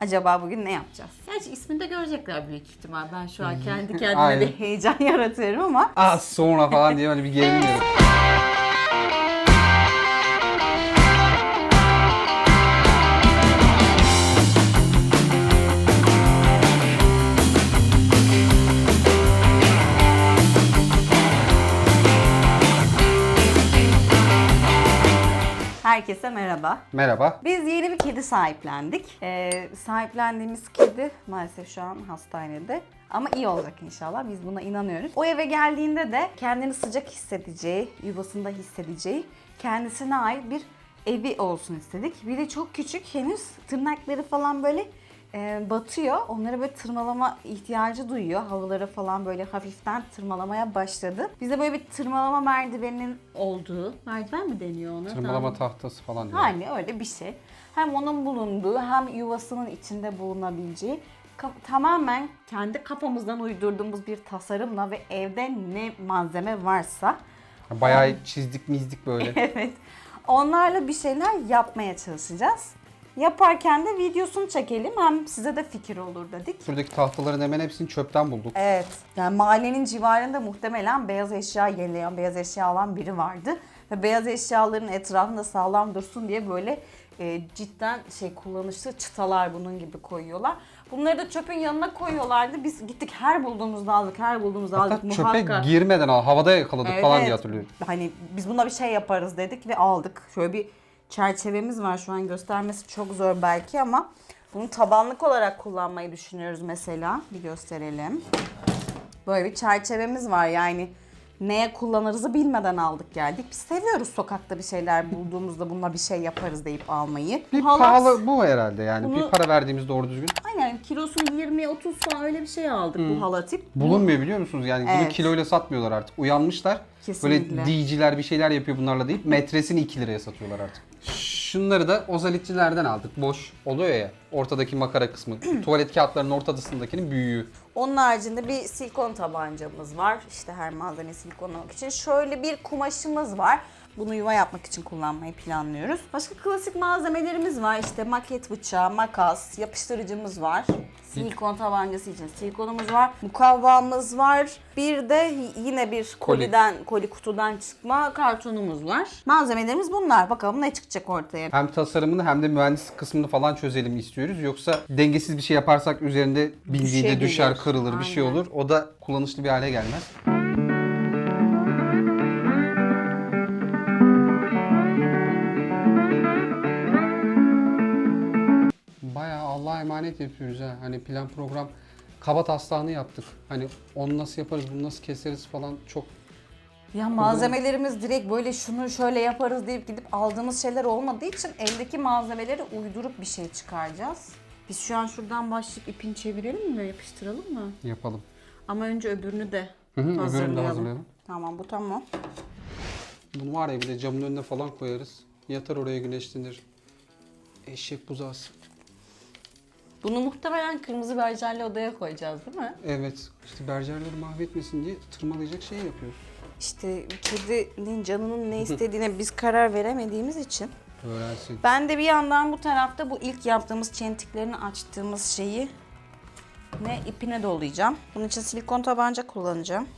Acaba bugün ne yapacağız? Gerçi ismini de görecekler büyük ihtimal. Ben şu an kendi kendime Aynen. bir heyecan yaratıyorum ama Az sonra falan diye böyle bir gerilmiyorum. herkese merhaba. Merhaba. Biz yeni bir kedi sahiplendik. Ee, sahiplendiğimiz kedi maalesef şu an hastanede. Ama iyi olacak inşallah. Biz buna inanıyoruz. O eve geldiğinde de kendini sıcak hissedeceği, yuvasında hissedeceği, kendisine ait bir evi olsun istedik. Bir de çok küçük henüz tırnakları falan böyle e, batıyor. Onları böyle tırmalama ihtiyacı duyuyor. Havaları falan böyle hafiften tırmalamaya başladı. Bize böyle bir tırmalama merdiveninin olduğu. Merdiven mi deniyor ona? Tırmalama Tamam. tahtası falan diyor. Hani öyle bir şey. Hem onun bulunduğu hem yuvasının içinde bulunabileceği ka- tamamen kendi kafamızdan uydurduğumuz bir tasarımla ve evde ne malzeme varsa Bayağı çizdik mizdik böyle. evet onlarla bir şeyler yapmaya çalışacağız. Yaparken de videosunu çekelim hem size de fikir olur dedik. Buradaki tahtaların hemen hepsini çöpten bulduk. Evet. Yani mahallenin civarında muhtemelen beyaz eşya yenileyen, beyaz eşya alan biri vardı. Ve beyaz eşyaların etrafında sağlam dursun diye böyle e, cidden şey kullanışlı çıtalar bunun gibi koyuyorlar. Bunları da çöpün yanına koyuyorlardı. Biz gittik her bulduğumuzda aldık, her bulduğumuzda aldık Hatta çöpe muhakkak. girmeden al, havada yakaladık falan diye hatırlıyorum. Hani biz buna bir şey yaparız dedik ve aldık. Şöyle bir çerçevemiz var şu an göstermesi çok zor belki ama bunu tabanlık olarak kullanmayı düşünüyoruz mesela. Bir gösterelim. Böyle bir çerçevemiz var yani neye kullanırızı bilmeden aldık geldik. Biz seviyoruz sokakta bir şeyler bulduğumuzda bununla bir şey yaparız deyip almayı. Bir Halat- pahalı bu herhalde yani. Bunu- Bir para verdiğimiz doğru düzgün. Aynen kilosunu 20-30 falan öyle bir şey aldık bu halatip. Bulunmuyor biliyor musunuz? Yani bunu Evet. kiloyla satmıyorlar artık. Uyanmışlar. Kesinlikle. Böyle diyiciler bir şeyler yapıyor bunlarla deyip metresini 2 liraya satıyorlar artık. Şunları da ozalitçilerden aldık. Boş oluyor ya ortadaki makara kısmı. Tuvalet kağıtlarının ortasındakinin büyüğü. Onun haricinde bir silikon tabancamız var. İşte her malzemeyi silikonlamak için. Şöyle bir kumaşımız var. Bunu yuva yapmak için kullanmayı planlıyoruz. Başka klasik malzemelerimiz var. İşte maket bıçağı, makas, yapıştırıcımız var. Silikon tabancası için silikonumuz var. Mukavvamız var. Bir de yine bir Koli. koliden, koli kutudan çıkma kartonumuz var. Malzemelerimiz bunlar. Bakalım ne çıkacak ortaya. Hem tasarımını hem de mühendislik kısmını falan çözelim istiyoruz. Yoksa dengesiz bir şey yaparsak üzerinde bindiğinde Düşebilir. düşer, kırılır bir şey Aynen. olur. O da kullanışlı bir hale gelmez. Emanet yapıyoruz ha. Hani plan program kaba taslağını yaptık. Hani onu nasıl yaparız, bunu nasıl keseriz falan çok Ya malzemelerimiz direkt böyle şunu şöyle yaparız deyip gidip aldığımız şeyler olmadığı için eldeki malzemeleri uydurup bir şey çıkaracağız. Biz şu an şuradan başlayıp ipini çevirelim mi, yapıştıralım mı? yapalım. Ama önce öbürünü de Hı hı, öbürünü de hazırlayalım. hazırlayalım. Tamam bu tamam. Bunu var ya bir de camın önüne falan koyarız. Yatar oraya güneşlenir. Eşek buzağısı. Bunu muhtemelen kırmızı berjerli odaya koyacağız değil mi? Evet. işte berjerleri mahvetmesin diye tırmalayacak şey yapıyoruz. İşte kedinin canının ne istediğine biz karar veremediğimiz için. Öğrensin. Ben de bir yandan bu tarafta bu ilk yaptığımız çentiklerini açtığımız şeyi ne ipine dolayacağım. Bunun için silikon tabanca kullanacağım.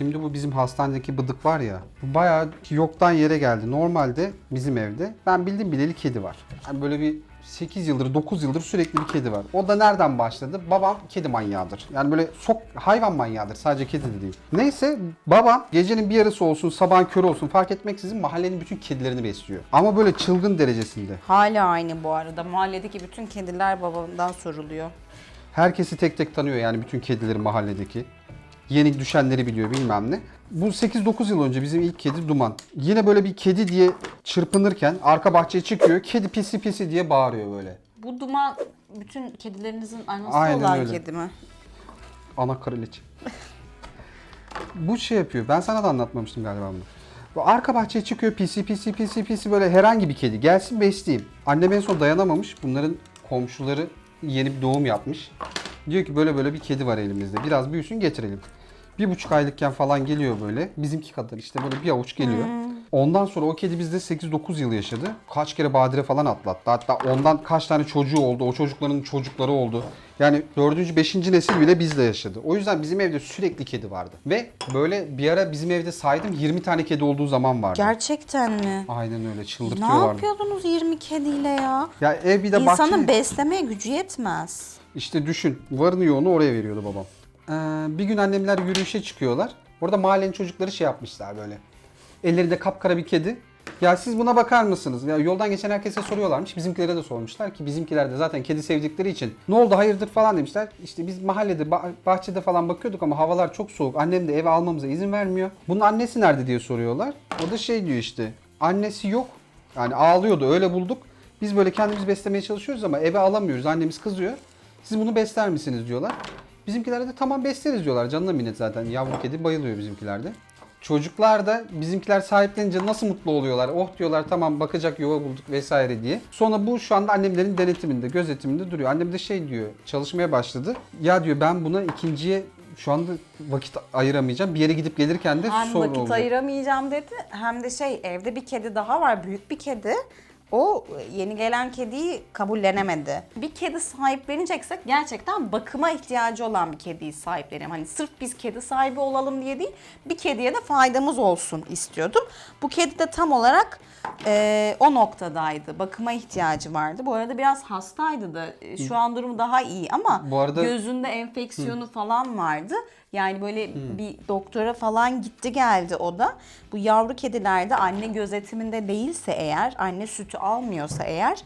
Şimdi bu bizim hastanedeki bıdık var ya. Bu bayağı yoktan yere geldi. Normalde bizim evde ben bildim bileli kedi var. Yani böyle bir 8 yıldır 9 yıldır sürekli bir kedi var. O da nereden başladı? Babam kedi manyağıdır. Yani böyle sok hayvan manyağıdır. Sadece kedi de değil. Neyse babam gecenin bir yarısı olsun sabahın körü olsun fark etmeksizin mahallenin bütün kedilerini besliyor. Ama böyle çılgın derecesinde. Hala aynı bu arada. Mahalledeki bütün kediler babamdan soruluyor. Herkesi tek tek tanıyor yani bütün kedileri mahalledeki. Yeni düşenleri biliyor bilmem ne. Bu 8-9 yıl önce bizim ilk kedi Duman. Yine böyle bir kedi diye çırpınırken arka bahçeye çıkıyor. Kedi pisi pisi diye bağırıyor böyle. Bu duman bütün kedilerinizin annesi Aynen olan öyle. kedi mi? Ana kraliçe. Bu şey yapıyor. Ben sana da anlatmamıştım galiba bunu. Bu arka bahçeye çıkıyor pisi pisi pisi pisi böyle herhangi bir kedi. Gelsin besleyeyim. Annem en son dayanamamış. Bunların komşuları yeni bir doğum yapmış. Diyor ki böyle böyle bir kedi var elimizde. Biraz büyüsün getirelim. Bir buçuk aylıkken falan geliyor böyle. Bizimki kadar işte böyle bir avuç geliyor. Ondan sonra o kedi bizde 8-9 yıl yaşadı. Kaç kere badire falan atlattı. Hatta ondan kaç tane çocuğu oldu. O çocukların çocukları oldu. Yani dördüncü, beşinci nesil bile bizle yaşadı. O yüzden bizim evde sürekli kedi vardı. Ve böyle bir ara bizim evde saydım 20 tane kedi olduğu zaman vardı. Gerçekten mi? Aynen öyle Ne çıldırtıyorlardı. yapıyordunuz 20 kediyle ya? Ya ev bir de İnsanın bahçeli. beslemeye gücü yetmez. İşte düşün. Varını yoğunu oraya veriyordu babam. Ee, bir gün annemler yürüyüşe çıkıyorlar. Orada mahallenin çocukları şey yapmışlar böyle. Ellerinde kapkara bir kedi. Ya siz buna bakar mısınız? Ya yoldan geçen herkese soruyorlarmış. Bizimkilere de sormuşlar ki bizimkiler de zaten kedi sevdikleri için ne oldu hayırdır falan demişler. İşte biz mahallede bah- bahçede falan bakıyorduk ama havalar çok soğuk. Annem de eve almamıza izin vermiyor. Bunun annesi nerede diye soruyorlar. O da şey diyor işte. Annesi yok. Yani ağlıyordu öyle bulduk. Biz böyle kendimiz beslemeye çalışıyoruz ama eve alamıyoruz. Annemiz kızıyor. Siz bunu besler misiniz diyorlar. Bizimkiler de tamam besleriz diyorlar. Canına minnet zaten. Yavru kedi bayılıyor bizimkilerde. Çocuklar da bizimkiler sahiplenince nasıl mutlu oluyorlar. Oh diyorlar tamam bakacak yuva bulduk vesaire diye. Sonra bu şu anda annemlerin denetiminde, gözetiminde duruyor. Annem de şey diyor, çalışmaya başladı. Ya diyor ben buna ikinciye şu anda vakit ayıramayacağım. Bir yere gidip gelirken de Hem sorun vakit ayıramayacağım dedi hem de şey evde bir kedi daha var büyük bir kedi. O yeni gelen kediyi kabullenemedi. Bir kedi sahipleneceksek gerçekten bakıma ihtiyacı olan bir kediyi sahiplenelim. Hani sırf biz kedi sahibi olalım diye değil bir kediye de faydamız olsun istiyordum. Bu kedi de tam olarak eee, o noktadaydı. Bakıma ihtiyacı vardı. Bu arada biraz hastaydı da e, şu an durumu daha iyi ama Bu arada- gözünde enfeksiyonu falan vardı. Yani böyle bir doktora falan gitti geldi o da. Bu yavru kedilerde anne gözetiminde değilse eğer, anne sütü almıyorsa eğer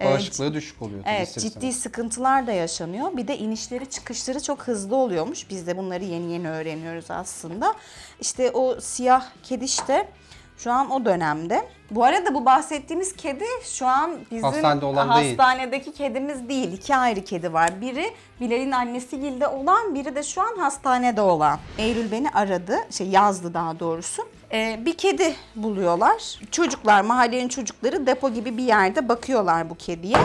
e, Bağışıklığı düşük oluyor. tabii Evet ister ciddi sıkıntılar da yaşanıyor. Bir de inişleri çıkışları çok hızlı oluyormuş. Biz de bunları yeni yeni öğreniyoruz aslında. İşte o siyah kedi işte şu an o dönemde. Bu arada bu bahsettiğimiz kedi şu an bizim Hastanede olan değil. hastanedeki kedimiz değil. İki ayrı kedi var. Biri Bilal'in annesi Gilde olan, biri de şu an hastanede olan. Eylül beni aradı, şey yazdı daha doğrusu. Ee, bir kedi buluyorlar. Çocuklar, mahallenin çocukları depo gibi bir yerde bakıyorlar bu kediye.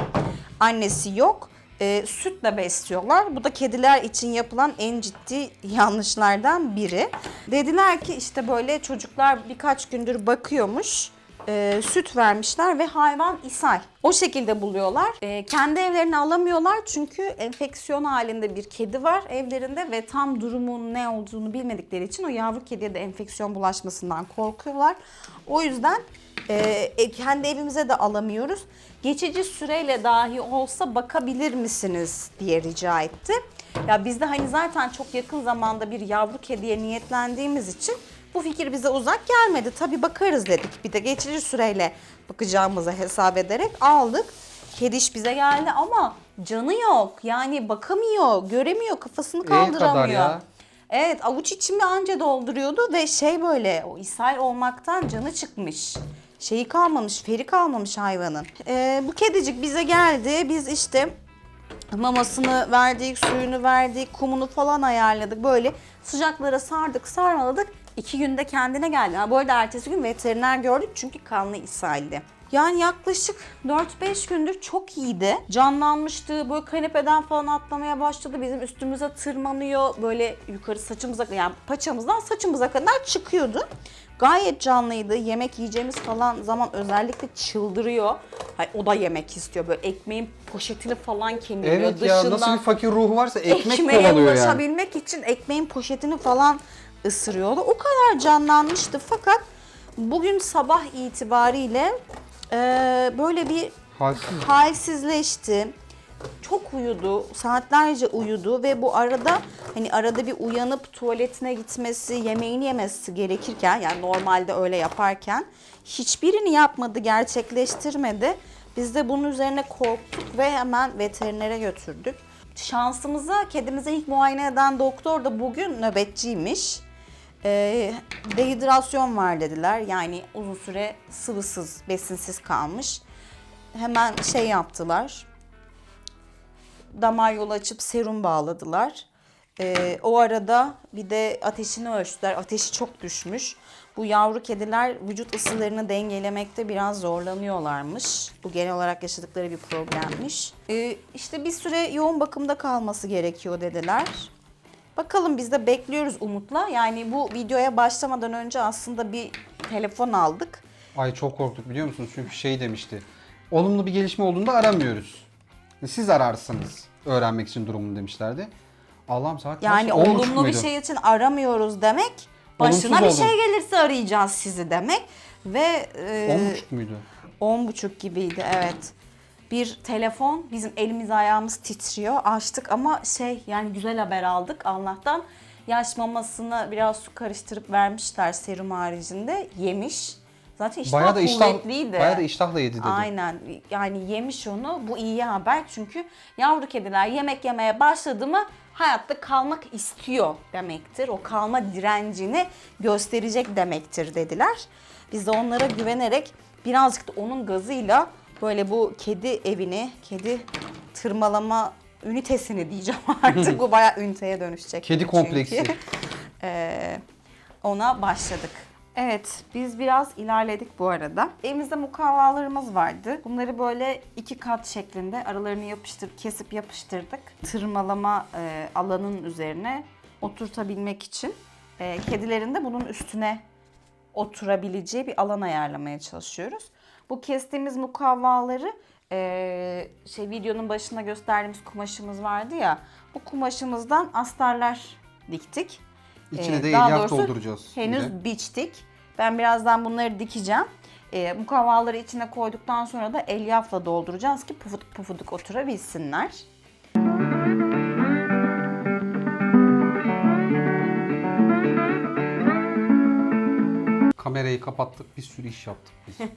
Annesi yok. Ee, sütle besliyorlar. Bu da kediler için yapılan en ciddi yanlışlardan biri. Dediler ki işte böyle çocuklar birkaç gündür bakıyormuş e, süt vermişler ve hayvan ishal. O şekilde buluyorlar. E, kendi evlerine alamıyorlar çünkü enfeksiyon halinde bir kedi var evlerinde ve tam durumun ne olduğunu bilmedikleri için o yavru kediye de enfeksiyon bulaşmasından korkuyorlar. O yüzden e, e, kendi evimize de alamıyoruz. Geçici süreyle dahi olsa bakabilir misiniz diye rica etti. Ya biz de hani zaten çok yakın zamanda bir yavru kediye niyetlendiğimiz için bu fikir bize uzak gelmedi. Tabii bakarız dedik. Bir de geçici süreyle bakacağımızı hesap ederek aldık. Kediş bize geldi ama canı yok. Yani bakamıyor, göremiyor, kafasını kadar kaldıramıyor. Evet avuç içimi anca dolduruyordu ve şey böyle o ishal olmaktan canı çıkmış. Şeyi kalmamış, feri kalmamış hayvanın. Ee, bu kedicik bize geldi. Biz işte mamasını verdik, suyunu verdik, kumunu falan ayarladık. Böyle sıcaklara sardık, sarmaladık. İki günde kendine geldi. Ha, bu arada ertesi gün veteriner gördük çünkü kanlı ishaldi. Yani yaklaşık 4-5 gündür çok iyiydi. Canlanmıştı. Böyle kanepeden falan atlamaya başladı. Bizim üstümüze tırmanıyor. Böyle yukarı saçımıza yani paçamızdan saçımıza kadar çıkıyordu. Gayet canlıydı. Yemek yiyeceğimiz falan zaman özellikle çıldırıyor. Hayır, o da yemek istiyor. Böyle ekmeğin poşetini falan kemiriyor. Evet ya nasıl bir fakir ruhu varsa ekmek ekmeğe kovalıyor yani. ulaşabilmek için ekmeğin poşetini falan ısırıyordu. O kadar canlanmıştı fakat bugün sabah itibariyle e, böyle bir Halsiz. halsizleşti. Çok uyudu, saatlerce uyudu ve bu arada hani arada bir uyanıp tuvaletine gitmesi, yemeğini yemesi gerekirken yani normalde öyle yaparken hiçbirini yapmadı, gerçekleştirmedi. Biz de bunun üzerine korktuk ve hemen veterinere götürdük. Şansımıza kedimize ilk muayene eden doktor da bugün nöbetçiymiş. Ee, dehidrasyon var dediler. Yani uzun süre sıvısız, besinsiz kalmış. Hemen şey yaptılar. Damar yolu açıp serum bağladılar. Ee, o arada bir de ateşini ölçtüler. Ateşi çok düşmüş. Bu yavru kediler vücut ısılarını dengelemekte biraz zorlanıyorlarmış. Bu genel olarak yaşadıkları bir problemmiş. Ee, işte bir süre yoğun bakımda kalması gerekiyor dediler. Bakalım biz de bekliyoruz umutla. Yani bu videoya başlamadan önce aslında bir telefon aldık. Ay çok korktuk biliyor musunuz? Çünkü şey demişti. Olumlu bir gelişme olduğunda aramıyoruz. Siz ararsınız öğrenmek için durumunu demişlerdi. Allah'ım saat kaç? Yani On buçuk olumlu bir muydu? şey için aramıyoruz demek. Başına Olumsuz bir oldu. şey gelirse arayacağız sizi demek. Ve e, On buçuk muydu? On buçuk gibiydi evet. Bir telefon bizim elimiz ayağımız titriyor. Açtık ama şey yani güzel haber aldık Allah'tan. Yaş mamasına biraz su karıştırıp vermişler serum haricinde. Yemiş. Zaten iştah Bayağı da iştah, kuvvetliydi. bayağı da iştahla yedi dedi. Aynen yani yemiş onu bu iyi haber çünkü yavru kediler yemek yemeye başladı mı hayatta kalmak istiyor demektir. O kalma direncini gösterecek demektir dediler. Biz de onlara güvenerek birazcık da onun gazıyla böyle bu kedi evini, kedi tırmalama ünitesini diyeceğim artık. bu bayağı üniteye dönüşecek. Kedi kompleksi. Ee, ona başladık. Evet, biz biraz ilerledik bu arada. Evimizde mukavvalarımız vardı. Bunları böyle iki kat şeklinde aralarını yapıştır, kesip yapıştırdık. Tırmalama e, alanın üzerine oturtabilmek için. E, kedilerin de bunun üstüne oturabileceği bir alan ayarlamaya çalışıyoruz. Bu kestiğimiz mukavvaları e, şey videonun başında gösterdiğimiz kumaşımız vardı ya. Bu kumaşımızdan astarlar diktik. İçine Ee, de daha dolduracağız. Henüz de. biçtik. Ben birazdan bunları dikeceğim. E, mukavvaları içine koyduktan sonra da elyafla dolduracağız ki pufuduk pufuduk oturabilsinler. Kamerayı kapattık bir sürü iş yaptık biz.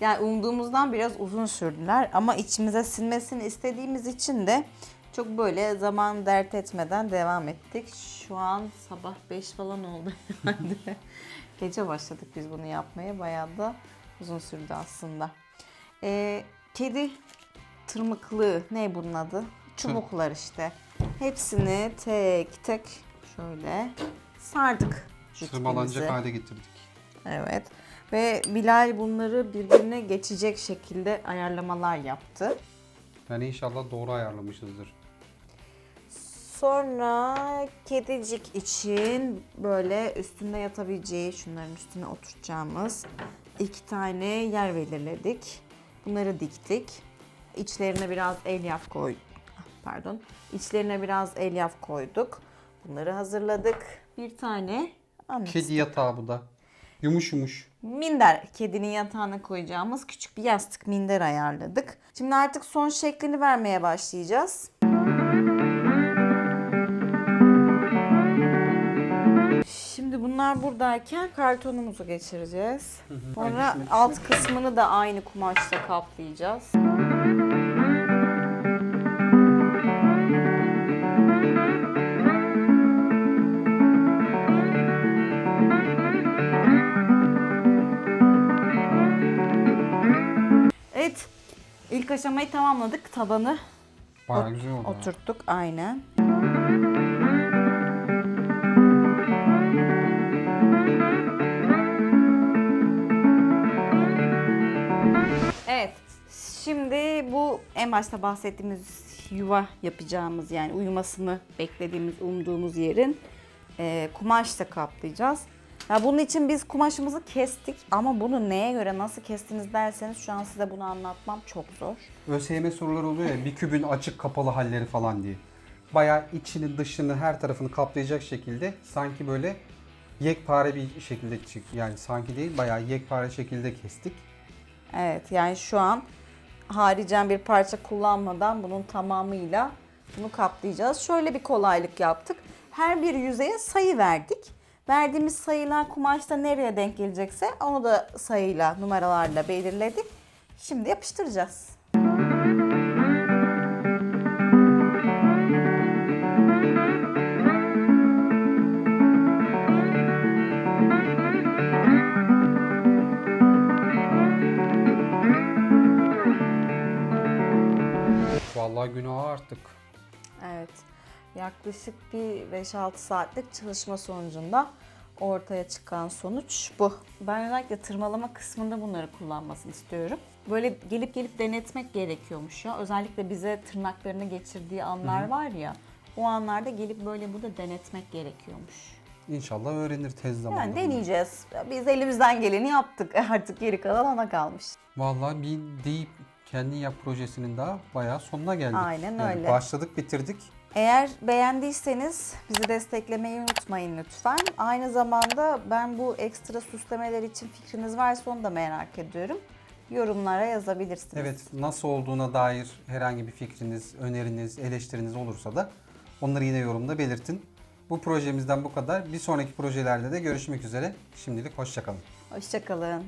Yani umduğumuzdan biraz uzun sürdüler ama içimize sinmesini istediğimiz için de çok böyle zaman dert etmeden devam ettik. Şu an sabah 5 falan oldu herhalde. Gece başladık biz bunu yapmaya. Bayağı da uzun sürdü aslında. Ee, kedi tırmıklığı ne bunun adı? Çubuklar işte. Hepsini tek tek şöyle sardık. Tırmalanacak hale getirdik. Evet. Ve Bilal bunları birbirine geçecek şekilde ayarlamalar yaptı. Yani inşallah doğru ayarlamışızdır. Sonra kedicik için böyle üstünde yatabileceği, şunların üstüne oturtacağımız iki tane yer belirledik. Bunları diktik. İçlerine biraz elyaf koy, pardon, içlerine biraz elyaf koyduk. Bunları hazırladık. Bir tane annesi Kedi yatağı bu da. Yumuş yumuş. minder kedinin yatağına koyacağımız küçük bir yastık minder ayarladık. Şimdi artık son şeklini vermeye başlayacağız. Bunlar buradayken kartonumuzu geçireceğiz. Sonra alt kısmını da aynı kumaşla kaplayacağız. Evet, ilk aşamayı tamamladık. Tabanı Bayağı güzel oldu. ya. oturttuk aynen. Şimdi bu en başta bahsettiğimiz yuva yapacağımız yani uyumasını beklediğimiz, umduğumuz yerin e, kumaşla kaplayacağız. Ya bunun için biz kumaşımızı kestik ama bunu neye göre nasıl kestiniz derseniz şu an size bunu anlatmam çok zor. ÖSYM soruları oluyor ya bir kübün açık kapalı halleri falan diye. Bayağı içini dışını her tarafını kaplayacak şekilde sanki böyle yekpare bir şekilde çık yani sanki değil bayağı yekpare şekilde kestik. Evet yani şu an haricen bir parça kullanmadan bunun tamamıyla bunu kaplayacağız. Şöyle bir kolaylık yaptık. Her bir yüzeye sayı verdik. Verdiğimiz sayılar kumaşta nereye denk gelecekse onu da sayıyla, numaralarla belirledik. Şimdi yapıştıracağız. Vallahi günahı arttık. Evet. Yaklaşık bir 5-6 saatlik çalışma sonucunda ortaya çıkan sonuç bu. Ben özellikle tırmalama kısmında bunları kullanmasını istiyorum. Böyle gelip gelip denetmek gerekiyormuş ya. Özellikle bize tırnaklarını geçirdiği anlar var ya. O anlarda gelip böyle burada denetmek gerekiyormuş. İnşallah öğrenir tez zamanda. Yani deneyeceğiz. Biz elimizden geleni yaptık. Artık geri kalan ona kalmış. Vallahi bir deyip kendin yap projesinin daha bayağı sonuna geldik. Aynen Yani öyle. Başladık bitirdik. Eğer beğendiyseniz bizi desteklemeyi unutmayın lütfen. Aynı zamanda ben bu ekstra süslemeler için fikriniz varsa onu da merak ediyorum. Yorumlara yazabilirsiniz. Evet nasıl olduğuna dair herhangi bir fikriniz, öneriniz, eleştiriniz olursa da onları yine yorumda belirtin. Bu projemizden bu kadar. Bir sonraki projelerde de görüşmek üzere. Şimdilik hoşçakalın. Hoşçakalın.